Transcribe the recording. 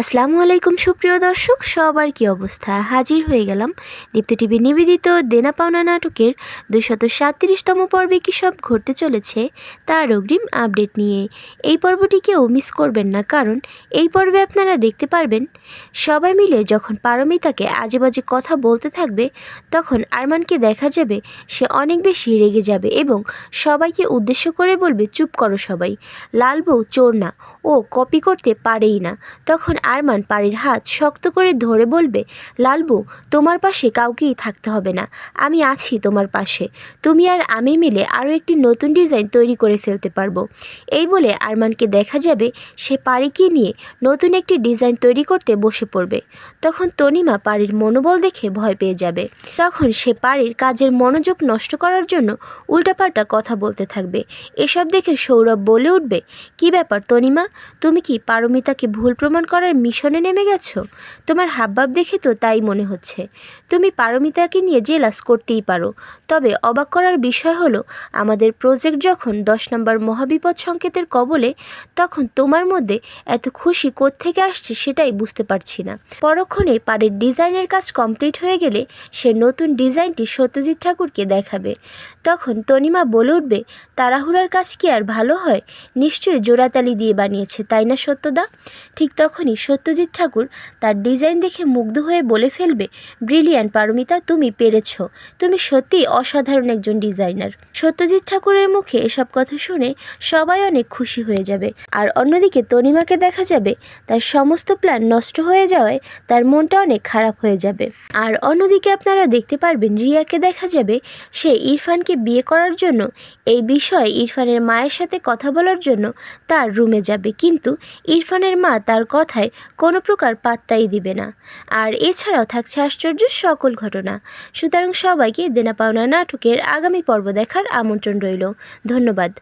আসসালামু আলাইকুম সুপ্রিয় দর্শক, সবার কি অবস্থা? হাজির হয়ে গেলাম দীপ্ত টিভি নিবেদিত দেনা পাওনা নাটকের দুশত সাতত্রিশতম পর্বে কী সব ঘটতে চলেছে তার অগ্রিম আপডেট নিয়ে। এই পর্বটি কেউ মিস করবেন না, কারণ এই পর্বে আপনারা দেখতে পারবেন, সবাই মিলে যখন পারমিতাকে আজে বাজে কথা বলতে থাকবে, তখন আরমানকে দেখা যাবে সে অনেক বেশি রেগে যাবে এবং সবাইকে উদ্দেশ্য করে বলবে, চুপ করো সবাই, লাল বউ চোর না, ও কপি করতে পারেই না। তখন আরমান পাড়ির হাত শক্ত করে ধরে বলবে, লালবু, তোমার পাশে কাউকেই থাকতে হবে না। আমি আছি তোমার পাশে। তুমি আর আমি মিলে আরও একটি নতুন ডিজাইন তৈরি করে ফেলতে পারব। এই বলে আরমানকে দেখা যাবে সে পাড়িকে নিয়ে নতুন একটি ডিজাইন তৈরি করতে বসে পড়বে। তখন তনিমা পাড়ির মনোবল দেখে ভয় পেয়ে যাবে। তখন সে পাড়ির কাজের মনোযোগ নষ্ট করার জন্য উল্টাপাল্টা কথা বলতে থাকবে। এসব দেখে সৌরভ বলে উঠবে, কি ব্যাপার তনিমা? তুমি কি পারমিতাকে ভুল প্রমাণ করার মিশনে নেমে গেছো? তোমার হাবভাব দেখে তো তাই মনে হচ্ছে। তুমি পারমিতাকে নিয়ে জেলাস করতেই পারো। তবে অবাক করার বিষয় হলো, আমাদের প্রজেক্ট যখন দশ নম্বর মহাবিপদ সংকেতের কবলে, তখন তোমার মধ্যে এত খুশি থেকে আসছে সেটাই বুঝতে পারছি না। পরক্ষণে পাড়ের ডিজাইনের কাজ কমপ্লিট হয়ে গেলে সে নতুন ডিজাইনটি সত্যজিৎ ঠাকুরকে দেখাবে। তখন তনিমা বলে উঠবে, তাড়াহুড়ার কাজ কি আর ভালো হয়? নিশ্চয়ই জোড়াতালি দিয়ে বানিয়েছে, তাই না সত্যদা? ঠিক তখনই সত্যজিৎ ঠাকুর তার ডিজাইন দেখে মুগ্ধ হয়ে বলে ফেলবে ব্রিলিয়ান্ট পারমিতা, তুমি পেরেছ। তুমি সত্যিই অসাধারণ একজন ডিজাইনার। সত্যজিৎ ঠাকুরের মুখে এসব কথা শুনে সবাই অনেক খুশি হয়ে যাবে। আর অন্যদিকে তনিমাকে দেখা যাবে, তার সমস্ত প্ল্যান নষ্ট হয়ে যাওয়ায় তার মনটা অনেক খারাপ হয়ে যাবে। আর অন্যদিকে আপনারা দেখতে পারবেন, রিয়াকে দেখা যাবে, সে ইরফানকে বিয়ে করার জন্য, এই বিষয়ে ইরফানের মায়ের সাথে কথা বলার জন্য তার রুমে যাবে। কিন্তু ইরফানের মা তার কথায় কোনো প্রকার পাত্তাই দিবে না। আর এছাড়াও থাকছে আশ্চর্য সকল ঘটনা। সুতরাং সবাইকে দেনা পাওনা নাটকের আগামী পর্ব দেখার আমন্ত্রণ রইল। ধন্যবাদ।